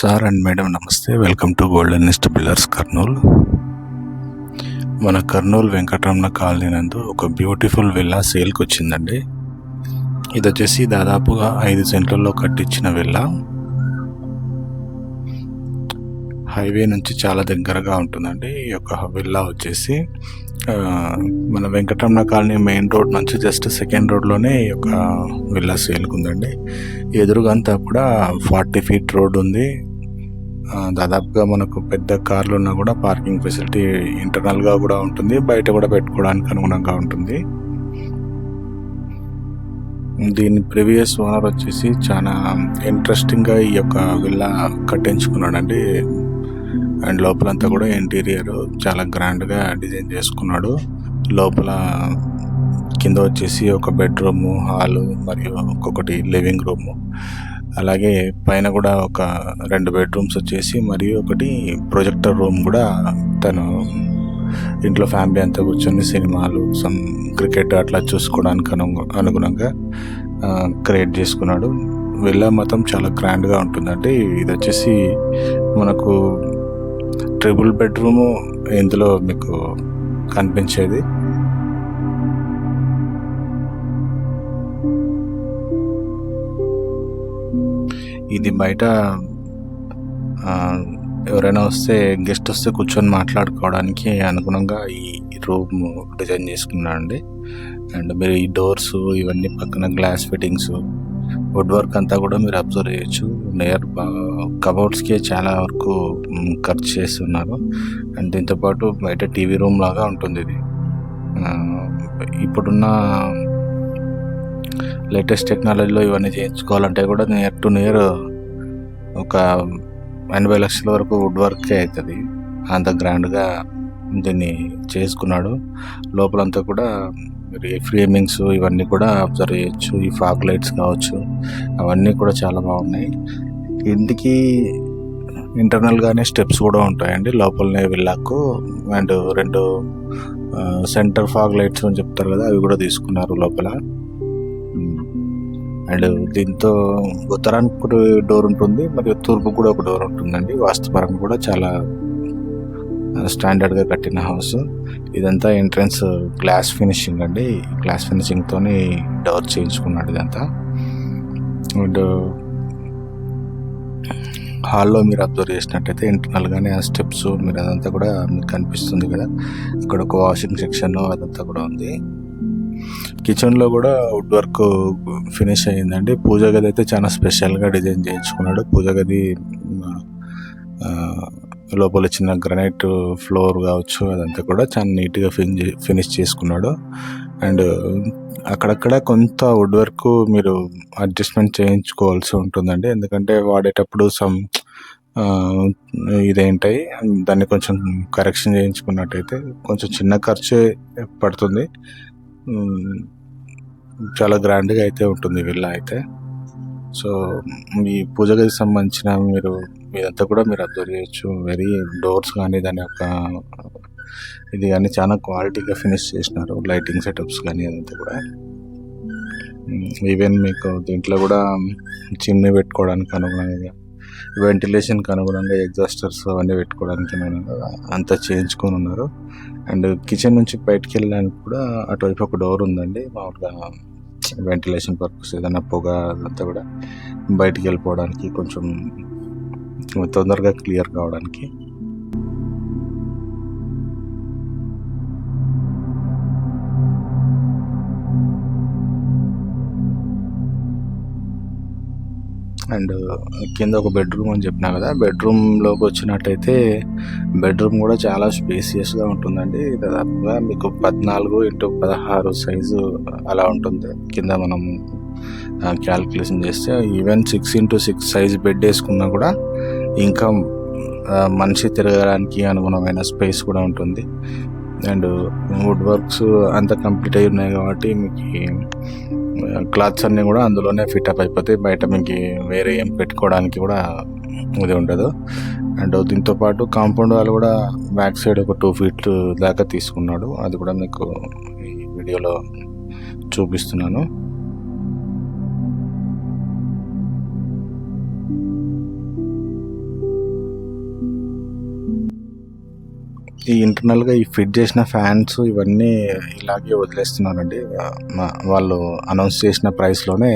Sir and madam నమస్తే. Welcome to golden east builders Kurnool మన Kurnool Venkataramana colony నందు ఒక బ్యూటిఫుల్ విల్లా సేల్కి వచ్చిందండి. ఇది వచ్చేసి దాదాపుగా ఐదు సెంట్లలో కట్టించిన విల్లా హైవే నుంచి చాలా దగ్గరగా ఉంటుందండి. ఈ యొక్క విల్లా వచ్చేసి మన వెంకటరమణ కాలనీ మెయిన్ రోడ్ నుంచి జస్ట్ సెకండ్ రోడ్లోనే ఈ యొక్క విల్లా సేల్కి ఉందండి. ఎదురుగా అంతా కూడా ఫార్టీ ఫీట్ రోడ్ ఉంది. దాదాపుగా మనకు పెద్ద కార్లు ఉన్నా కూడా పార్కింగ్ ఫెసిలిటీ ఇంటర్నల్గా కూడా ఉంటుంది. బయట కూడా పెట్టుకోవడానికి అనుగుణంగా ఉంటుంది. దీని ప్రీవియస్ ఓనర్ వచ్చేసి చాలా ఇంట్రెస్టింగ్గా ఈ యొక్క విల్లా కట్టించుకున్నాడండి. అండ్ లోపలంతా కూడా ఇంటీరియర్ చాలా గ్రాండ్గా డిజైన్ చేసుకున్నాడు. లోపల కింద వచ్చేసి ఒక బెడ్రూమ్ హాలు మరియు ఒక్కొక్కటి లివింగ్ రూమ్. అలాగే పైన కూడా ఒక రెండు బెడ్రూమ్స్ వచ్చేసి మరియు ఒకటి ప్రొజెక్టర్ రూమ్ కూడా తను ఇంట్లో ఫ్యామిలీ అంతా కూర్చొని సినిమాలు సమ్ క్రికెట్ అట్లా చూసుకోవడానికి అను అనుగుణంగా క్రియేట్ చేసుకున్నాడు. వెళ్ళా మతం చాలా గ్రాండ్గా ఉంటుందండి. ఇది వచ్చేసి మనకు ట్రిపుల్ బెడ్రూము ఇందులో మీకు కనిపించేది. ఇది బయట ఎవరైనా వస్తే గెస్ట్ వస్తే కూర్చొని మాట్లాడుకోవడానికి అనుగుణంగా ఈ రూమ్ డిజైన్ చేసుకున్నానండి. అండ్ మీరు ఈ డోర్స్ ఇవన్నీ పక్కన గ్లాస్ ఫిట్టింగ్స్ వుడ్ వర్క్ అంతా కూడా మీరు అబ్జర్వ్ చేయొచ్చు. నియర్ కబోర్డ్స్కే చాలా వరకు ఖర్చు చేస్తున్నారు. అండ్ దీంతోపాటు బయట టీవీ రూమ్ లాగా ఉంటుంది ఇది. ఇప్పుడున్న లేటెస్ట్ టెక్నాలజీలో ఇవన్నీ చేయించుకోవాలంటే కూడా నియర్ టు నియర్ ఒక ఎనభై లక్షల వరకు వుడ్ వర్కే అవుతుంది. అంత గ్రాండ్గా దీన్ని చేసుకున్నాడు. లోపలంతా కూడా మీరు ఈ ఫ్రేమింగ్స్ ఇవన్నీ కూడా అబ్జర్వ్ చేయొచ్చు. ఈ ఫాగ్ లైట్స్ కావచ్చు. అవన్నీ కూడా చాలా బాగున్నాయి. ఇంటికి ఇంటర్నల్గానే స్టెప్స్ కూడా ఉంటాయండి. లోపలనే వెళ్ళాకు అండ్ రెండు సెంటర్ ఫాగ్ లైట్స్ అని చెప్తారు కదా అవి కూడా తీసుకున్నారు లోపల. అండ్ దీంతో ఉత్తరానికి డోర్ ఉంటుంది మరియు తూర్పు కూడా ఒక డోర్ ఉంటుందండి. వాస్తుపరంగా కూడా చాలా స్టాండర్డ్గా కట్టిన హౌస్. ఇదంతా ఎంట్రన్స్ గ్లాస్ ఫినిషింగ్ అండి. గ్లాస్ ఫినిషింగ్తోని డోర్ చేయించుకున్నాడు ఇదంతా. అండ్ హాల్లో మీరు అబ్జర్వ్ చేసినట్టయితే ఇంటర్నల్గానే ఆ స్టెప్స్ మీరు అదంతా కూడా మీకు కనిపిస్తుంది కదా. ఇక్కడ ఒక వాషింగ్ సెక్షన్ అదంతా కూడా ఉంది. కిచెన్లో కూడా వుడ్ వర్క్ ఫినిష్ అయ్యిందండి. పూజ గది అయితే చాలా స్పెషల్గా డిజైన్ చేయించుకున్నాడు. పూజ గది లోపల చిన్న గ్రనైట్ ఫ్లోర్ కావచ్చు అదంతా కూడా చాలా నీట్గా ఫిన్ ఫినిష్ చేసుకున్నాడు. అండ్ అక్కడక్కడ కొంత వుడ్ వర్క్ మీరు అడ్జస్ట్మెంట్ చేయించుకోవాల్సి ఉంటుందండి. ఎందుకంటే వాడేటప్పుడు సమ్ ఇదేంటాయి దాన్ని కొంచెం కరెక్షన్ చేయించుకున్నట్టయితే కొంచెం చిన్న ఖర్చు పడుతుంది. చాలా గ్రాండ్గా అయితే ఉంటుంది విల్లా అయితే. సో మీ పూజ గదికి సంబంధించిన మీరు ఇదంతా కూడా మీరు అబ్జర్వ్ చేయొచ్చు. వెరీ డోర్స్ కానీ దాని యొక్క ఇది కానీ చాలా క్వాలిటీగా ఫినిష్ చేసినారు. లైటింగ్ సెటప్స్ కానీ అదంతా కూడా. ఈవెన్ మీకు దీంట్లో కూడా చిమ్ని పెట్టుకోవడానికి అనుగుణంగా వెంటిలేషన్కి అనుగుణంగా ఎగ్జాస్టర్స్ అవన్నీ పెట్టుకోవడానికి నేను అంతా చేయించుకొని ఉన్నారు. అండ్ కిచెన్ నుంచి బయటికి వెళ్ళడానికి కూడా అటువైపు ఒక డోర్ ఉందండి. మామూలుగా వెంటిలేషన్ పర్పస్ ఏదైనా పొగ అదంతా కూడా బయటికి వెళ్ళిపోవడానికి కొంచెం తొందరగా క్లియర్ కావడానికి అండ్ కింద ఒక బెడ్రూమ్ అని చెప్పినా కదా బెడ్రూమ్లోకి వచ్చినట్టయితే బెడ్రూమ్ కూడా చాలా స్పేసియస్గా ఉంటుందండి. దాదాపుగా మీకు పద్నాలుగు ఇంటూ పదహారు సైజు అలా ఉంటుంది. కింద మనం క్యాల్కులేషన్ చేస్తే even six into six size bed వేసుకున్నా కూడా ఇంకా మనిషి తిరగడానికి అనుగుణమైన స్పేస్ కూడా ఉంటుంది. అండ్ వుడ్ వర్క్స్ అంతా కంప్లీట్ అయి ఉన్నాయి కాబట్టి మీకు క్లాత్స్ అన్నీ కూడా అందులోనే ఫిటప్ అయిపోతాయి బయట మీకు వేరే ఏం పెట్టుకోవడానికి కూడా ఇది ఉండదు. అండ్ దీంతో పాటు కాంపౌండ్ వాళ్ళు కూడా బ్యాక్ సైడ్ ఒక టూ ఫీట్ దాకా తీసుకున్నాడు. అది కూడా మీకు ఈ వీడియోలో చూపిస్తున్నాను. ఈ ఇంటర్నల్‌గా ఈ ఫిట్ చేసిన ఫ్యాన్స్ ఇవన్నీ ఇలాగే వదిలేస్తున్నారండి. వాళ్ళు అనౌన్స్ చేసిన ప్రైస్‌లోనే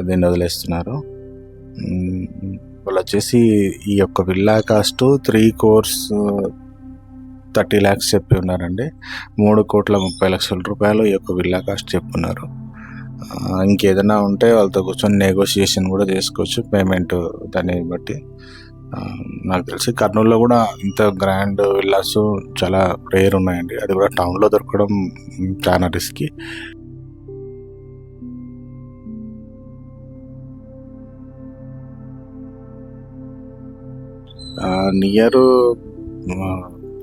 దీన్ని వదిలేస్తున్నారు. వాళ్ళు వచ్చేసి ఈ యొక్క villa cost three crores thirty lakhs చెప్పి ఉన్నారండి. 3,30,00,000 రూపాయలు ఈ యొక్క విల్లా కాస్ట్ చెప్పున్నారు. ఇంకేదైనా ఉంటే వాళ్ళతో కూర్చొని నెగోషియేషన్ కూడా చేసుకోవచ్చు పేమెంట్ దాన్ని బట్టి. నాకు తెలిసి కర్నూల్‌లో కూడా ఇంత గ్రాండ్ విల్లాస్ చాలా రేర్ ఉన్నాయండి. అది కూడా టౌన్‌లో దొరకడం చాలా రిస్కీ. నియర్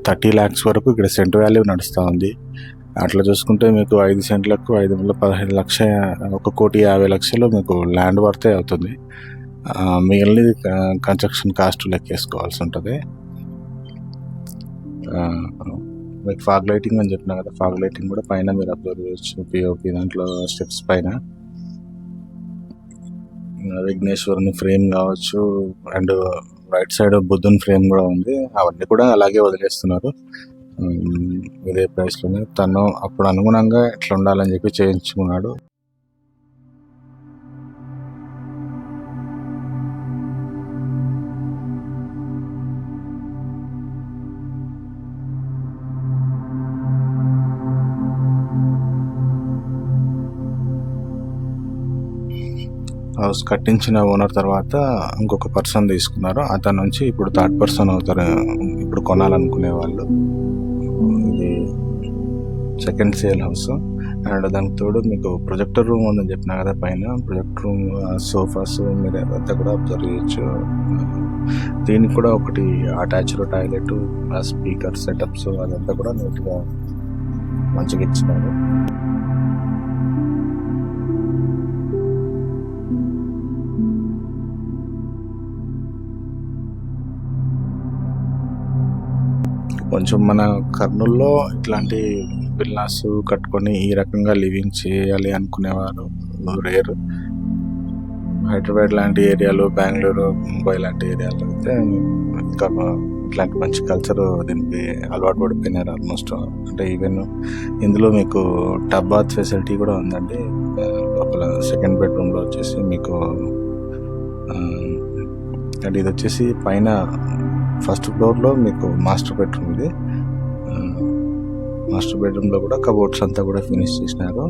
థర్టీ ల్యాక్స్ వరకు ఇక్కడ సెంట్ వాల్యూ నడుస్తూ ఉంది. అట్లా చూసుకుంటే మీకు ఐదు సెంట్లకు 5,15 లక్ష ఒక కోటి 50 లక్షలు మీకు ల్యాండ్ వర్తే అవుతుంది. మిగిలినది కన్‌స్ట్రక్షన్ కాస్ట్ లెక్కేసుకోవాల్సి ఉంటుంది మీకు ఫాగ్ లైటింగ్ అని చెప్పినా కదా! ఫాగ్ లైటింగ్ కూడా పైన మీరు అబ్జర్వ్ చేయొచ్చు. పిఓపి దాంట్లో స్టెప్స్ పైన. విఘ్నేశ్వరుని ఫ్రేమ్ కావచ్చు అండ్ రైట్ సైడ్ బుద్ధుని ఫ్రేమ్ కూడా ఉంది. అవన్నీ కూడా అలాగే వదిలేస్తున్నారు. ఇదే ప్రైస్‌లోనే తను అప్పుడు అనుగుణంగా ఇట్లా ఉండాలని చెప్పి చేయించుకున్నాడు. హౌస్ కట్టించిన ఓనర్ తర్వాత ఇంకొక పర్సన్ తీసుకున్నారు. అతని నుంచి ఇప్పుడు థర్డ్ పర్సన్ అవుతారు. ఇప్పుడు కొనాలనుకునే వాళ్ళు. ఇది సెకండ్ సేల్ హౌస్. అండ్ దానికి తోడు మీకు ప్రొజెక్టర్ రూమ్ ఉందని చెప్పిన కదా! పైన ప్రొజెక్టర్ రూమ్, సోఫాస్ మీరు అంతా కూడా అబ్జర్వ్ చేయొచ్చు. దీనికి కూడా ఒకటి అటాచ్డ్ టాయిలెట్, ఆ స్పీకర్ సెటప్స్ అదంతా కూడా నీట్‌గా మంచిగా ఇచ్చినారు. కొంచెం మన కర్నూల్‌లో ఇట్లాంటి విల్లాస్ కట్టుకొని ఈ రకంగా లివింగ్ చేయాలి అనుకునేవారు రేరు హైదరాబాద్ లాంటి ఏరియాలో, బెంగళూరు ముంబై లాంటి ఏరియాలో అయితే ఇంకా ఇట్లాంటి మంచి కల్చర్ దీనికి అలవాటు పడిపోయినారు ఆల్మోస్ట్. అంటే ఈవెన్ ఇందులో మీకు టబ్ బాత్ ఫెసిలిటీ కూడా ఉందండి. లోపల సెకండ్ బెడ్‌రూమ్‌లో వచ్చేసి మీకు అంటే ఇది వచ్చేసి పైన ఫస్ట్ ఫ్లోర్‌లో మీకు మాస్టర్ బెడ్‌రూమ్ ఇది. మాస్టర్ బెడ్‌రూమ్‌లో కూడా కబోర్డ్స్ అంతా కూడా ఫినిష్ చేసినారు.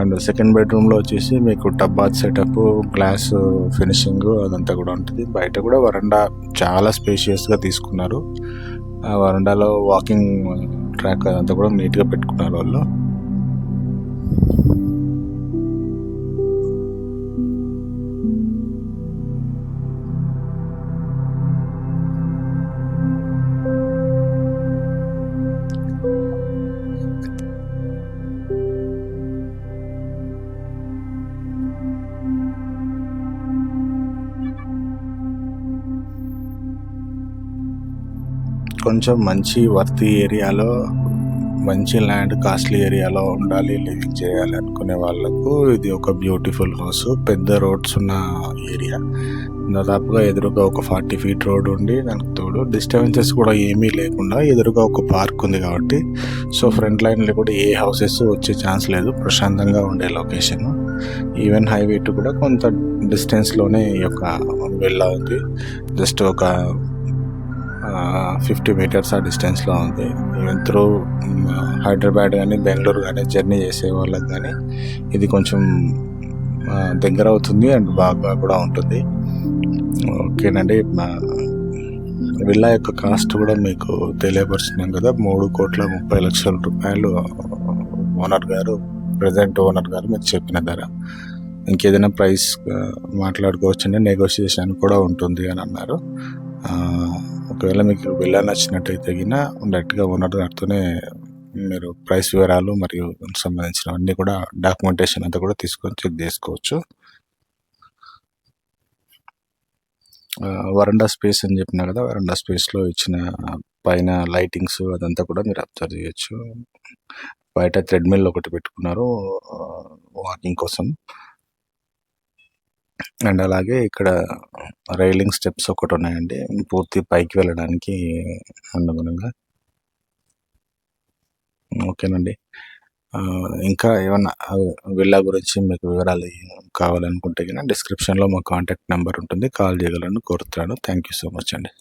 అండ్ సెకండ్ బెడ్‌రూమ్‌లో వచ్చేసి మీకు tub bath setup, glass finishing అదంతా కూడా ఉంటుంది బయట కూడా వరండా చాలా స్పేషియస్‌గా తీసుకున్నారు. ఆ వరండాలో వాకింగ్ ట్రాక్ అదంతా కూడా నీట్‌గా పెట్టుకున్నారు వాళ్ళు. కొంచెం మంచి వర్తి ఏరియాలో, మంచి ల్యాండ్ కాస్ట్‌లీ ఏరియాలో ఉండాలి, లివింగ్ చేయాలి అనుకునే వాళ్ళకు ఇది ఒక బ్యూటిఫుల్ హౌస్. పెద్ద రోడ్స్ ఉన్న ఏరియా. దాదాపుగా ఎదురుగా ఒక 40 ఫీట్ రోడ్ ఉండి దానికి తోడు డిస్టర్బెన్సెస్ కూడా ఏమీ లేకుండా ఎదురుగా ఒక పార్క్ ఉంది కాబట్టి సో ఫ్రంట్ లైన్‌లో కూడా ఏ హౌసెస్ వచ్చే ఛాన్స్ లేదు. ప్రశాంతంగా ఉండే లొకేషన్. ఈవెన్ హైవే టు కూడా కొంత డిస్టెన్స్‌లోనే ఈ యొక్క విల్లా ఉంది. జస్ట్ ఒక ఫిఫ్టీ మీటర్స్ ఆ డిస్టెన్స్‌లో ఉంది. ఈవెన్ త్రూ హైదరాబాద్ కానీ బెంగళూరు కానీ జర్నీ చేసే వాళ్ళకి కానీ ఇది కొంచెం దగ్గర అవుతుంది అండ్ బాగా కూడా ఉంటుంది. ఓకేనండి. విల్లా యొక్క కాస్ట్ కూడా మీకు తెలియపరుస్తున్నాం కదా! 3,30,00,000 రూపాయలు ఓనర్ గారు ప్రెజెంట్ ఓనర్ గారు మీకు చెప్పిన ధర. ఇంకేదైనా ప్రైస్ మాట్లాడుకోవచ్చు మాట్లాడుకోవచ్చండి. నెగోషియేషన్ కూడా ఉంటుంది అని అన్నారు. ఒకవేళ మీకు వెళ్ళా నచ్చినట్టయితే గిన డైరెక్ట్‌గా ఓనర్ గారితోనే మీరు ప్రైస్ వివరాలు మరియు సంబంధించినవన్నీ కూడా డాక్యుమెంటేషన్ అంతా కూడా తీసుకొని చెక్ చేసుకోవచ్చు. వరండా స్పేస్ అని చెప్పినా కదా! వరండా స్పేస్‌లో ఇచ్చిన పైన లైటింగ్స్ అదంతా కూడా మీరు అబ్జర్వ్ చేయొచ్చు. బయట థ్రెడ్‌మిల్ ఒకటి పెట్టుకున్నారు వాకింగ్ కోసం. అండ్ అలాగే ఇక్కడ రైలింగ్ స్టెప్స్ ఒకటి ఉన్నాయండి. పూర్తి పైకి వెళ్ళడానికి అనుగుణంగా. ఓకేనండి. ఇంకా ఏమన్నా విల్లా గురించి మీకు వివరాలు కావాలనుకుంటే కానీ డిస్క్రిప్షన్లో మా కాంటాక్ట్ నెంబర్ ఉంటుంది. కాల్ చేయగలను కోరుతున్నాను. థ్యాంక్ యూ సో మచ్ అండి.